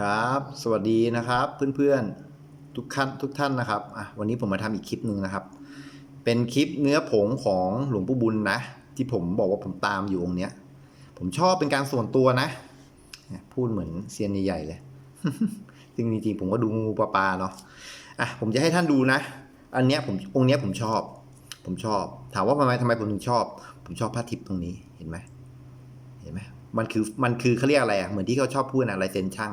ครับ สวัสดีนะครับเพื่อนๆทุกท่านทุกท่านนะครับอะวันนี้ผมมาทำอีกคลิปหนึ่งนะครับ เป็นคลิปเนื้อผงของหลวงปู่บุญนะ ที่ผมบอกว่าผมตามอยู่องค์เนี้ย ผมชอบเป็นการส่วนตัวนะ พูดเหมือนเซียนใหญ่ๆเลยซึ่งจริงผมก็ดูงูปลาปลาเนาะอะผมจะให้ท่านดูนะ อันเนี้ยผมองค์เนี้ยผมชอบ ผมชอบ ถามว่าทำไมทำไมผมถึงชอบ ผมชอบผ้าทิพย์ตรงนี้เห็นไหมเห็นไหมมันคือมันคือเขาเรียกอะไรอะเหมือนที่เขาชอบพูดนะลายเซ็นช่าง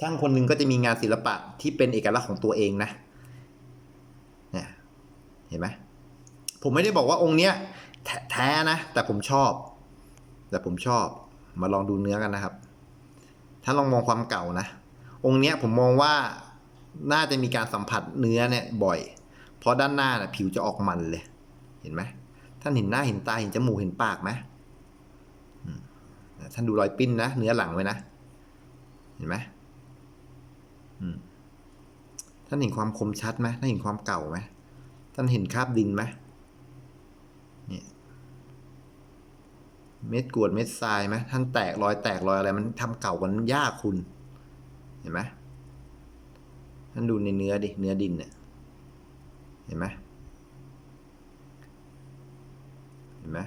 ช่างคนหนึ่งก็จะมีงานศิลปะที่เป็นเอกลักษณ์ของตัวเองนะเนี่ยเห็นไหมผมไม่ได้บอกว่าองค์เนี้ยแท้แท้นะ แต่ผมชอบ แต่ผมชอบมาลองดูเนื้อกันนะครับ ถ้าลองมองความเก่านะ องค์เนี้ยผมมองว่าน่าจะมีการสัมผัสเนื้อเนี่ยบ่อย เพราะด้านหน้าน่ะผิวจะออกมันเลย เห็นไหมท่านเห็นหน้าเห็นตาเห็นจมูกเห็นปากไหมท่านดูรอยปิ้นนะ เนื้อหลังไว้นะ เห็นไหม ท่านเห็นความคมชัดไหมท่านเห็นความเก่าไหมท่านเห็นคราบดินไหมเนี่ยเม็ดกรวดเม็ดทรายไหมท่านแตกรอยแตกรอยอะไร มันทำเก่ากันยากคุณ เห็นไหมท่านดูในเนื้อดิ เนื้อดินเนี่ย เห็นไหมเห็นไหม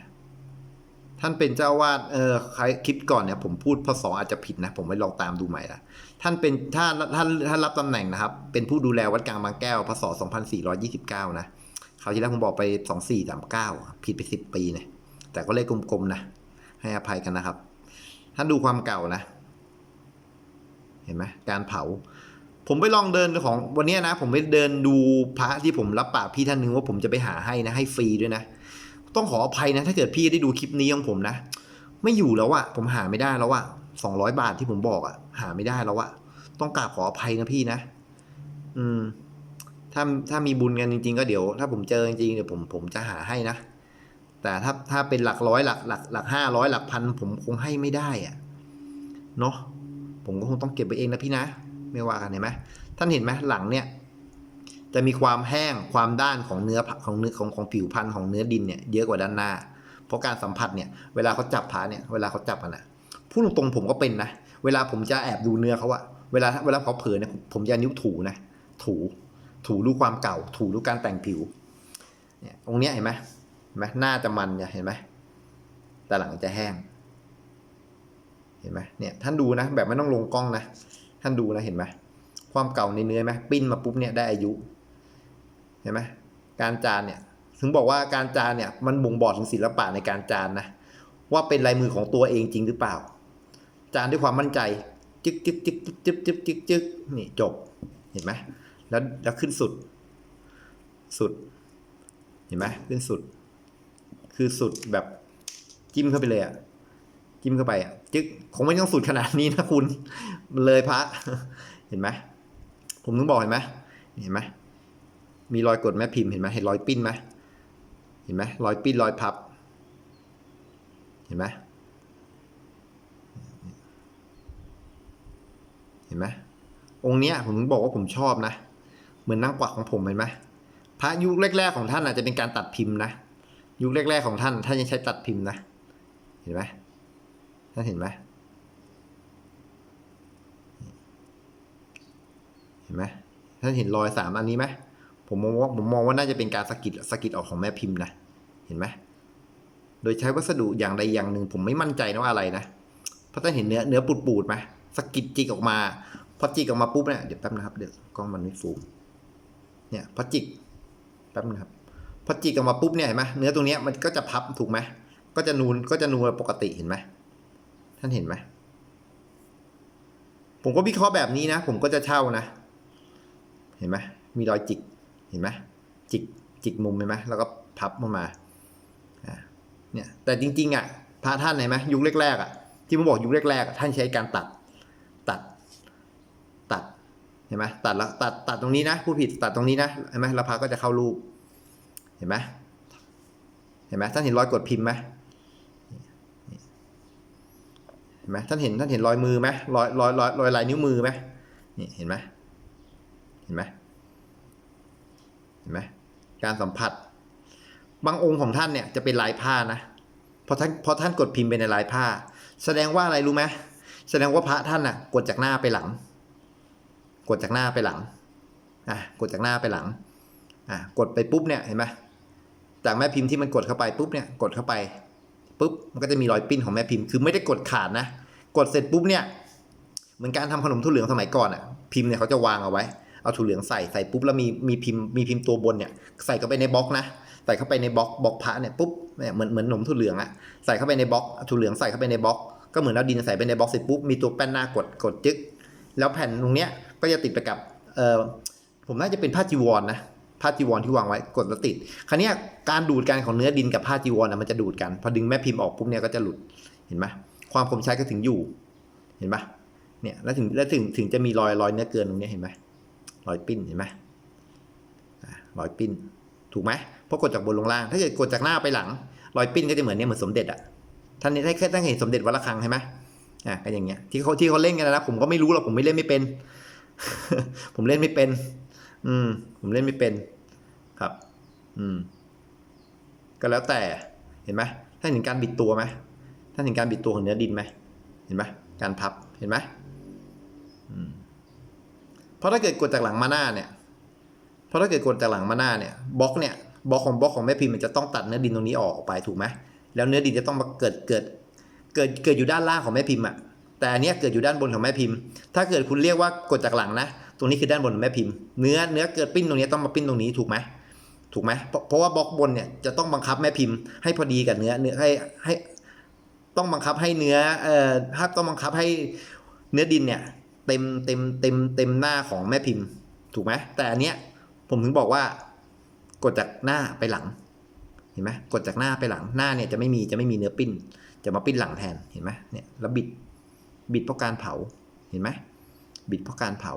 ท่านเป็นเจ้าวาดเออใครคลิปก่อนเนี่ยผมพูดพศอาจจะผิดนะ ผมไปลองตามดูใหม่ละท่านเป็นถ้าท่านท่านรับตำแหน่งนะครับ เป็นผู้ดูแลวัดกลางบางแก้วพศ2429 นะคราวที่แล้วผมบอกไป 2439 ผิดไป 10 ปีเนี่ยแต่ก็เลขกลมๆนะ ให้อภัยกันนะครับ ท่านดูความเก่านะ เห็นไหมการเผา ผมไปลองเดินของวันนี้นะ ผมไปเดินดูพระที่ผมรับปากพี่ท่านหนึงว่าผมจะไปหาให้นะให้ฟรีด้วยนะ ต้องขออภัยนะ ถ้าเกิดพี่ได้ดูคลิปนี้ของผมนะ ไม่อยู่แล้วอะผมหาไม่ได้แล้วอะสองร้อยบาทที่ผมบอกอะหาไม่ได้แล้วอะต้องกราบขออภัยนะพี่นะ อืม ถ้าถ้ามีบุญกันจริง ๆ ก็เดี๋ยว ถ้าผมเจอจริงๆเดี๋ยวผมผมจะหาให้นะ แต่ถ้าถ้าเป็นหลักร้อยหลักหลักหลักห้าร้อยหลักพันผมคงให้ไม่ได้อะเนาะผมก็คงต้องเก็บไว้เองนะพี่นะ ไม่ว่ากันเห็นไหมท่านเห็นไหมหลังเนี่ย จะมีความแห้งความด้านของเนื้อของเนื้อของของผิวพันธุ์ของเนื้อดินเนี่ยเยอะกว่าด้านหน้า เพราะการสัมผัสเนี่ยเวลาเขาจับผาเนี่ยเวลาเขาจับกันอะพูดตรงๆผมก็เป็นนะ เวลาผมจะแอบดูเนื้อเขาอะเวลาเวลาเขาเผลอเนี่ยผมผมจะนิ้วถูนะถูถูดูความเก่า ถูดูการแต่งผิวเนี่ยตรงเนี้ยเห็นไหมเห็นไหมหน้าจะมันเนี่ยเห็นไหมแต่หลังจะแห้ง เห็นไหมเนี่ยท่านดูนะ แบบไม่ต้องลงกล้องนะ ท่านดูนะเห็นไหมความเก่าในเนื้อไหมปิ้นมาปุ๊บเนี่ยได้อายุ เห็นไหมการจานเนี่ยถึงบอกว่าการจานเนี่ยมันบ่งบอกถึงศิลปะในการจานนะว่าเป็นลายมือของตัวเองจริงหรือเปล่า จานด้วยความมั่นใจจึ๊กจึ๊กจึ๊กจึ๊กจึ๊กจึ๊กจึ๊กนี่จบเห็นไหมแล้วแล้วขึ้นสุด สุด เห็นไหมขึ้นสุด คือสุดแบบจิ้มเข้าไปเลยอะจิ้มเข้าไปอะจึ๊กคงไม่ต้องสุดขนาดนี้นะคุณเลยพระเห็นไหมผมถึงบอกเห็นไหมเห็นไหม มีรอยกดแม่พิมพ์เห็นไหมเห็นรอยปิ้นไหมเห็นไหมรอยปิ้นรอยพับ เห็นไหมเห็นไหมองค์เนี้ยผมถึงบอกว่าผมชอบนะ เหมือนนั่งกวักของผมเห็นไหมพระยุคแรกๆของท่านอาจจะเป็นการตัดพิมพ์นะ ยุคแรกๆของท่านท่านยังใช้ตัดพิมพ์นะ เห็นไหมท่านเห็นไหมเห็นไหมท่านเห็นรอยสามอันนี้ไหม ผมมองว่าผมมองว่าน่าจะเป็นการสกิดสกิดออกของแม่พิมพ์นะ เห็นไหมโดยใช้วัสดุอย่างใดอย่างหนึ่ง ผมไม่มั่นใจนะว่าอะไรนะเพราะถ้านเห็นเนื้อเนื้อปูดๆไหมสกิดจิกออกมา พอจิกออกมาปุ๊บเนี่ยเดี๋ยวแป๊บนะครับเดี๋ยวกล้องมันไม่ฟูมเนี่ยพอจิกแป๊บนะครับพอจิกออกมาปุ๊บเนี่ยเห็นไหมเนื้อตรงเนี้ยมันก็จะพับถูกไหมก็จะนูนก็จะนูนปกติเห็นไหมท่านเห็นไหมผมก็วิเคราะห์แบบนี้นะ ผมก็จะเช่านะ เห็นไหมมีรอยจิก ห็นไหมจิกจิกมุมเห็นไหมแล้วก็พับออกมาเนี่ยแต่จริงๆอะพระท่านเห็นไหมยุคแรกๆอะที่ผมบอกยุคแรกๆท่านใช้การตัดตัดตัดเห็นไหมตัดแล้วตัดตัดตรงนี้นะผู้ผิดตัดตรงนี้นะเห็นไหมแล้วพระก็จะเข้ารูป เห็นไหมเห็นไหมท่านเห็นรอยกดพิมพ์ไหมเห็นไหมท่านเห็นท่านเห็นรอยมือไหมรอยรอยรอยรอยลายนิ้วมือไหมนี่เห็นไหมเห็นไหม เห็นไหมการสัมผัส บางองค์ของท่านเนี่ยจะเป็นลายผ้านะพราะท่านพราะท่านกดพิมพ์ไปในลายผ้า แสดงว่าอะไรรู้ไหมแสดงว่าพระท่านน่ะ กดจากหน้าไปหลัง กดจากหน้าไปหลังอะกดจากหน้าไปหลังอะกดไปปุ๊บเนี่ยเห็นไหมจากแม่พิมพ์ที่มันกดเข้าไปปุ๊บเนี่ยกดเข้าไปปุ๊บมันก็จะมีรอยปิ้นของแม่พิมพ์คือไม่ได้กดขาดนะ กดเสร็จปุ๊บเนี่ยเหมือนการทำขนมถั่วเหลืองสมัยก่อนอะพิมพ์เนี่ยเขาจะวางเอาไว้ เอาถั่วเหลืองใส่ใส่ปุ๊บแล้วมีมีพิมพ์มีพิมพ์ตัวบนเนี่ยใส่เข้าไปในบล็อกนะใส่เข้าไปในบล็อกบล็อกพระเนี่ยปุ๊บเนี่ยเหมือนเหมือนขนมถั่วเหลืองอะใส่เข้าไปในบล็อกถั่วเหลืองใส่เข้าไปในบล็อกก็เหมือนเอาดินใส่ไปในบล็อกเสร็จปุ๊บมีตัวแป้นหน้ากดกดจึ๊กแล้วแผ่นตรงเนี้ยก็จะติดไปกับเอ่อผมน่าจะเป็นผ้าจีวรนนะผ้าจีวรที่วางไว้กดแล้วติด คราวเนี้ยการดูดกันของเนื้อดินกับผ้าจีวรนะมันจะดูดกัน พอดึงแม่พิมพ์ออกปุ๊บเนี่ยก็จะหลุดเห็นไหมความคมชัดก็ถึงอยู่ เห็นไหมเนี่ยแล้วถึงแล้วถึงถึงจะมีรอยรอยเนื้อเกินตรงนี้เห็นไหม รอยปิ้นเห็นไหมรอยปิ้น ถูกไหมเพราะกดจากบนลงล่าง ถ้าเกิดกดจากหน้าไปหลัง รอยปิ้นก็จะเหมือนเนี่ยเหมือนสมเด็จอะท่านนี้ได้แค่ตั้งเห็นสมเด็จวัดระฆังใช่ไหมอะก็อย่างเงี้ยที่เขาที่เขาเล่นกันนะผมก็ไม่รู้หรอกผมไม่เล่นไม่เป็น ผมเล่นไม่เป็น อืม ผมเล่นไม่เป็น ครับ อืม ก็แล้วแต่เห็นไหมท่านเห็นการบิดตัวไหมท่านเห็นการบิดตัวของเนื้อดินไหมเห็นไหมการพับเห็นไหมอืม ราะถ้าเกิดกดจากหลังมาหน้าเนี่ย เพราะถ้าเกิดกดจากหลังมาหน้าเนี่ยบล็อกเนี่ยบล็อกของบล็อกของแม่พิมพ์มันจะต้องตัดเนื้อดินตรงนี้ออกไปถูกไหมแล้วเนื้อดินจะต้องมาเกิดเกิดเกิดเกิดอยู่ด้านล่างของแม่พิมพ์อะแต่อันนี้เกิดอยู่ด้านบนของแม่พิมพ์ ถ้าเกิดคุณเรียกว่ากดจากหลังนะ ตรงนี้คือด้านบนของแม่พิมพ์ เนื้อเนื้อเกิดปิ้นตรงนี้ต้องมาปิ้นตรงนี้ถูกไหมถูกไหมเพราะเพราะว่าบล็อกบนเนี่ยจะต้องบังคับแม่พิมพ์ให้พอดีกับเนื้อเนื้อให้ให้ต้องบังคับให้เนื้อเอ่อถ้าต้องบังคับให้เนื้อดินเนี่ย เต็มเต็มเต็มเต็มหน้าของแม่พิมพ์ ถูกไหมแต่อันเนี้ยผมถึงบอกว่ากดจากหน้าไปหลัง เห็นไหมกดจากหน้าไปหลังหน้าเนี่ยจะไม่มีจะไม่มีเนื้อปิ้น จะมาปิ้นหลังแทนเห็นไหมเนี่ยแล้วบิดบิดเพราะการเผาเห็นไหมบิดเพราะการเผา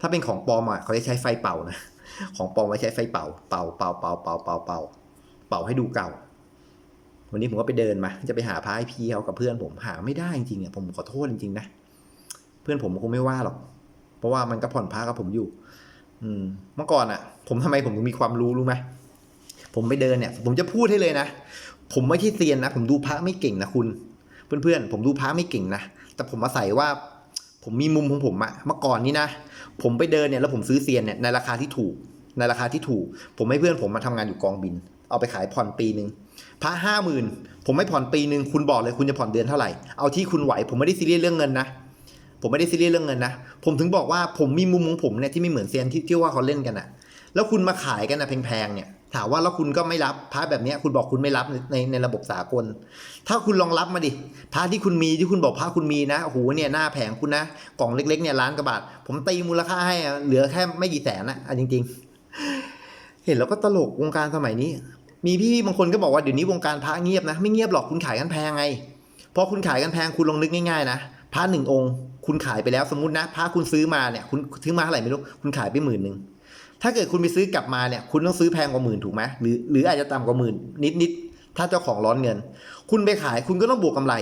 ถ้าเป็นของปลอมอะเขาจะใช้ไฟเป่านะของปลอมไว้ใช้ไฟเป่า เป่าเป่าเป่าเป่าเป่าเป่าเป่าให้ดูเก่า วันนี้ผมก็ไปเดินมา จะไปหาพระให้พี่เขากับเพื่อนผมหาไม่ได้จริงๆอะผมขอโทษจริงๆนะ เพื่อนผมคงไม่ว่าหรอก เพราะว่ามันก็ผ่อนพระกับผมอยู่ อืม เมื่อก่อนอะ ผมทำไมผมถึงมีความรู้รู้ไหมผมไปเดินเนี่ย ผมจะพูดให้เลยนะ ผมไม่ใช่เซียนนะ ผมดูพระไม่เก่งนะคุณ เพื่อนๆ ผมดูพระไม่เก่งนะ แต่ผมอาศัยว่าผมมีมุมของผมอะเมื่อก่อนนี้นะ ผมไปเดินเนี่ยแล้วผมซื้อเซียนเนี่ยในราคาที่ถูก ในราคาที่ถูก ผมให้เพื่อนผมมาทำงานอยู่กองบิน เอาไปขายผ่อนปีหนึ่งพระห้าหมื่นผมไม่ผ่อนปีหนึ่งคุณบอกเลยคุณจะผ่อนเดือนเท่าไหร่ เอาที่คุณไหว ผมไม่ได้ซีเรียสเรื่องเงินนะ ผมไม่ได้ซีเรียสเรื่องเงินนะ ผมถึงบอกว่าผมมีมุมของผมเนี่ยที่ไม่เหมือนเซียนที่ที่ว่าเขาเล่นกันอะแล้วคุณมาขายกันนะแพงๆเนี่ย ถามว่าแล้วคุณก็ไม่รับพระแบบนี้คุณบอกคุณไม่รับในในในระบบสากล ถ้าคุณลองรับมาดิพระที่คุณมีที่คุณบอกพระคุณมีนะโอ้โหเนี่ยหน้าแผงคุณนะกล่องเล็ก ๆเนี่ยล้านกว่าบาท ผมตีมูลค่าให้อะเหลือแค่ไม่กี่แสนนะอะจริง ๆ เห็นแล้วก็ตลกวงการสมัยนี้ มีพี่บางคนก็บอกว่าเดี๋ยวนี้วงการพระเงียบนะไม่เงียบหรอกคุณขายกันแพงไงพอคุณขายกันแพงคุณลองนึกง่ายๆนะพระหนึ่งองค์ คุณขายไปแล้วสมมตินะพระคุณซื้อมาเนี่ยคุณซื้อมาเท่าไหร่ไม่รู้คุณขายไปหมื่นหนึ่งถ้าเกิดคุณไปซื้อกลับมาเนี่ยคุณต้องซื้อแพงกว่าหมื่นถูกไหมหรือหรืออาจจะต่ำกว่าหมื่นนิดนิดๆถ้าเจ้าของร้อนเงิน คุณไปขายคุณก็ต้องบวกกำไร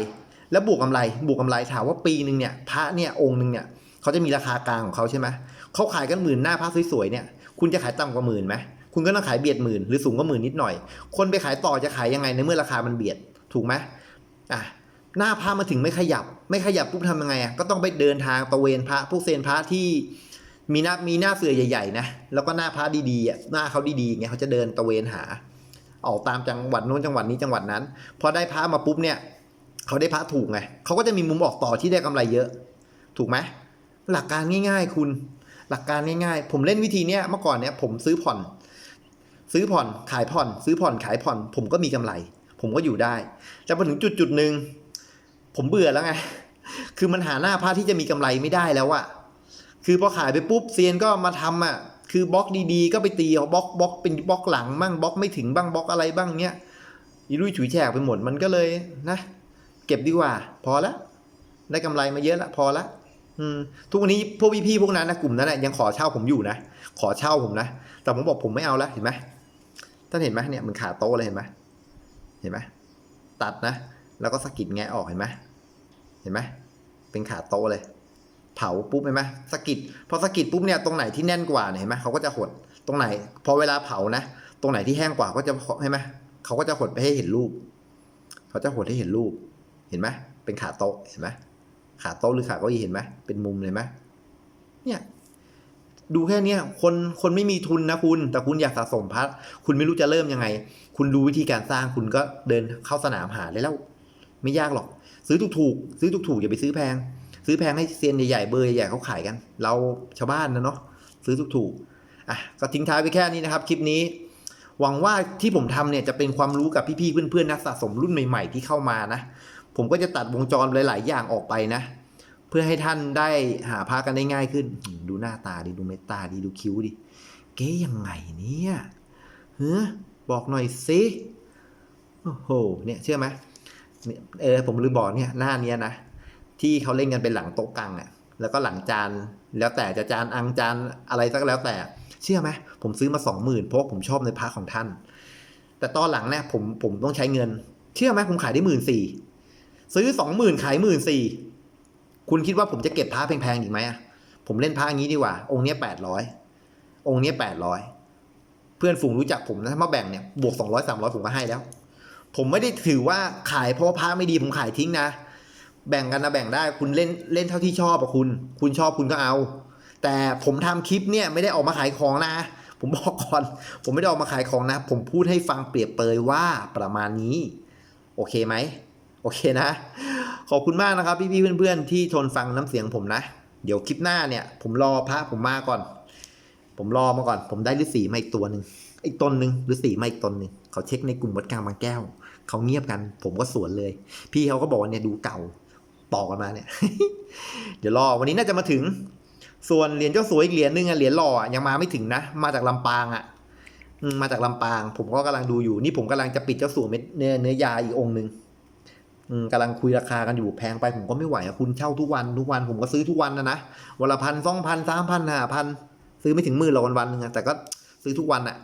แล้วบวกกำไร บวกกำไรถามว่าปีหนึ่งเนี่ยพระเนี่ยองค์หนึ่งเนี่ยเขาจะมีราคากลางของเขาใช่ไหมเขาขายกันหมื่นหน้าพระสวยๆเนี่ยคุณจะขายต่ำกว่าหมื่นไหมคุณก็ต้องขายเบียดหมื่นหรือสูงกว่าหมื่นนิดหน่อย คนไปขายต่อจะขายยังไงในเมื่อราคามันเบียดถูกไหมอะ หน้าพระมาถึงไม่ขยับ ไม่ขยับปุ๊บทำยังไงอะก็ต้องไปเดินทางตระเวนพระพวกเซนพระที่มีหน้ามีหน้าเสือใหญ่ๆนะแล้วก็หน้าพระดีๆอะหน้าเขาดีๆอย่างเงี้ยเขาจะเดินตระเวนหา ออกตามจังหวัดโน้นจังหวัดนี้จังหวัดนั้น พอได้พระมาปุ๊บเนี่ยเขาได้พระถูกไงเขาก็จะมีมุมออกต่อที่ได้กำไรเยอะ ถูกไหมหลักการง่าย ๆ คุณหลักการง่ายๆ ผมเล่นวิธีเนี้ยเมื่อก่อนเนี้ยผมซื้อผ่อน ซื้อผ่อนขายผ่อน ซื้อผ่อนขายผ่อน ผมก็มีกำไร ผมก็อยู่ได้ แต่พอถึงจุดจุดหนึ่ง ผมเบื่อแล้วไง คือมันหาหน้าพระที่จะมีกำไรไม่ได้แล้วอะคือพอขายไปปุ๊บเซียนก็มาทำอะคือบล็อกดีๆ ก็ไปตีเอาบล็อกบล็อกเป็นบล็อกหลังบ้างบล็อกไม่ถึงบ้างบล็อกอะไรบ้างเนี้ยอีรุ่ยฉุยแฉกไปหมดมันก็เลยนะ เก็บดีกว่า พอละได้กำไรมาเยอะละพอละอืมทุกวันนี้พวกพี่ๆพวกนั้นนะกลุ่มนั้นนะยังขอเช่าผมอยู่นะขอเช่าผมนะแต่ผมบอกผมไม่เอาละเห็นไหมท่านเห็นไหมเนี่ยมันขาโต๊ะเลยเห็นไหมเห็นไหมตัดนะ แล้วก็สกิดแงะออกเห็นไหมเห็นไหมเป็นขาโต๊ะเลย เผาปุ๊บเห็นไหมสกิดพอสกิดปุ๊บเนี่ยตรงไหนที่แน่นกว่าเนี่ยเห็นไหมเขาก็จะหดตรงไหน พอเวลาเผานะ ตรงไหนที่แห้งกว่าก็จะเห็นไหมเขาก็จะหดไปให้เห็นรูป เขาจะหดให้เห็นรูป เห็นไหมเป็นขาโต๊ะเห็นไหมขาโต๊ะหรือขาเก้าอี้เห็นไหมเป็นมุมเลยไหมเนี่ยดูแค่เนี้ยคนคนไม่มีทุนนะคุณ แต่คุณอยากสะสมพัดคุณไม่รู้จะเริ่มยังไง คุณดูวิธีการสร้างคุณก็เดินเข้าสนามหาเลยแล้ว ไม่ยากหรอก ซื้อถูกๆซื้อถูกๆอย่าไปซื้อแพง ซื้อแพงให้เซียนใหญ่ๆเบอร์ใหญ่ๆเขาขายกัน เราชาวบ้านนะเนาะซื้อถูกๆอะก็ทิ้งท้ายไปแค่นี้นะครับ คลิปนี้ หวังว่าที่ผมทำเนี่ยจะเป็นความรู้กับพี่ๆเพื่อนๆนักสะสมรุ่นใหม่ ๆ ที่เข้ามานะ ผมก็จะตัดวงจรหลาย ๆ อย่างออกไปนะ เพื่อให้ท่านได้หาพากันได้ง่ายขึ้น ดูหน้าตาดิดูเมตตาดิดูคิ้วดิเก๊ยังไงเนี่ยเฮ้อบอกหน่อยสิโอ้โหเนี่ยเชื่อไหม เออผมลืมบอกเนี่ยหน้าเนี้ยนะที่เขาเล่นกันเป็นหลังโต๊ะกลางอะแล้วก็หลังจานแล้วแต่จะจานอังจานอะไรสักแล้วแต่ เชื่อไหมผมซื้อมาสองหมื่นเพราะผมชอบในพาของท่าน แต่ตอนหลังเนี่ยผมผมต้องใช้เงิน เชื่อไหมผมขายได้หมื่นสี่ซื้อสองหมื่นขายหมื่นสี่คุณคิดว่าผมจะเก็บพระแพงๆอีกไหมอะผมเล่นพระอย่างนี้ดีกว่า องค์เนี้ยแปดร้อยองค์เนี้ยแปดร้อยเพื่อนฝูงรู้จักผมนะถ้ามาแบ่งเนี่ยบวกสองร้อยสามร้อยผมก็ให้แล้ว ผมไม่ได้ถือว่าขายเพราะพระไม่ดีผมขายทิ้งนะ แบ่งกันนะแบ่งได้คุณเล่นเล่นเท่าที่ชอบอะคุณ คุณชอบคุณก็เอา แต่ผมทำคลิปเนี่ยไม่ได้ออกมาขายของนะ ผมบอกก่อน ผมไม่ได้ออกมาขายของนะ ผมพูดให้ฟังเปรียบเปยว่าประมาณนี้ โอเคไหมโอเคนะ ขอบคุณมากนะครับพี่ๆเพื่อนๆที่ทนฟังน้ำเสียงผมนะ เดี๋ยวคลิปหน้าเนี่ย ผมรอพระผมมาก่อน ผมรอมาก่อน ผมได้ฤาษีมาอีกตัวหนึ่งอีกตนหนึ่งฤาษีมาอีกตนหนึ่งเขาเช็คในกลุ่มวัดกลางบางแก้วเขาเงียบกัน ผมก็สวนเลย พี่เขาก็บอกว่าเนี่ยดูเก่าต่อกันมาเนี่ย เดี๋ยวรอวันนี้น่าจะมาถึง ส่วนเหรียญเจ้าสัวอีกเหรียญหนึงอะเหรียญหล่อยังมาไม่ถึงนะ มาจากลำปางอะมาจากลำปาง ผมก็กำลังดูอยู่นี่ผมกำลังจะปิดเจ้าสัวเม็ดเนื้อเนื้อยาอีกองหนึ่งอืมกำลังคุยราคากันอยู่แพงไปผมก็ไม่ไหวอะคุณเช่าทุกวันทุกวันผมก็ซื้อทุกวันนะนะวันละพันสองพันสามพันห้าพัน ซื้อไม่ถึงมื่นหรอกวันวันนึงอะแต่ก็ซื้อทุกวันอะ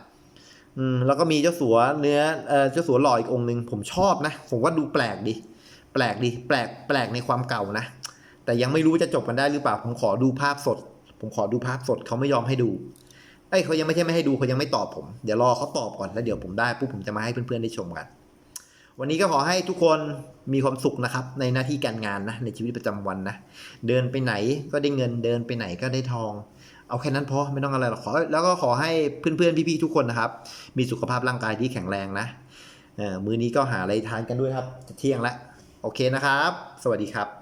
อืมแล้วก็มีเจ้าสัวเนื้อเออเจ้าสัวหล่ออีกองหนึ่งผมชอบนะ ผมว่าดูแปลกดี แปลกดี แปลกแปลกในความเก่านะ แต่ยังไม่รู้จะจบกันได้หรือเปล่า ผมขอดูภาพสด ผมขอดูภาพสดเขาไม่ยอมให้ดูเอ้ยเขายังไม่ใช่ไม่ให้ดูเขายังไม่ตอบผม เดี๋ยวรอเขาตอบก่อนแล้วเดี๋ยวผมได้ปุ๊บผมจะมาให้เพื่อนๆได้ชมกัน วันนี้ก็ขอให้ทุกคนมีความสุขนะครับ ในหน้าที่การงานนะในชีวิตประจำวันนะเดินไปไหนก็ได้เงินเดินไปไหนก็ได้ทอง เอาแค่นั้นพอไม่ต้องอะไรหรอกขอแล้วก็ขอให้เพื่อนๆพี่ๆทุกคนนะครับ มีสุขภาพร่างกายที่แข็งแรงนะเออมื้อนี้ก็หาอะไรทานกันด้วยครับเที่ยงแล้วโอเคนะครับ สวัสดีครับ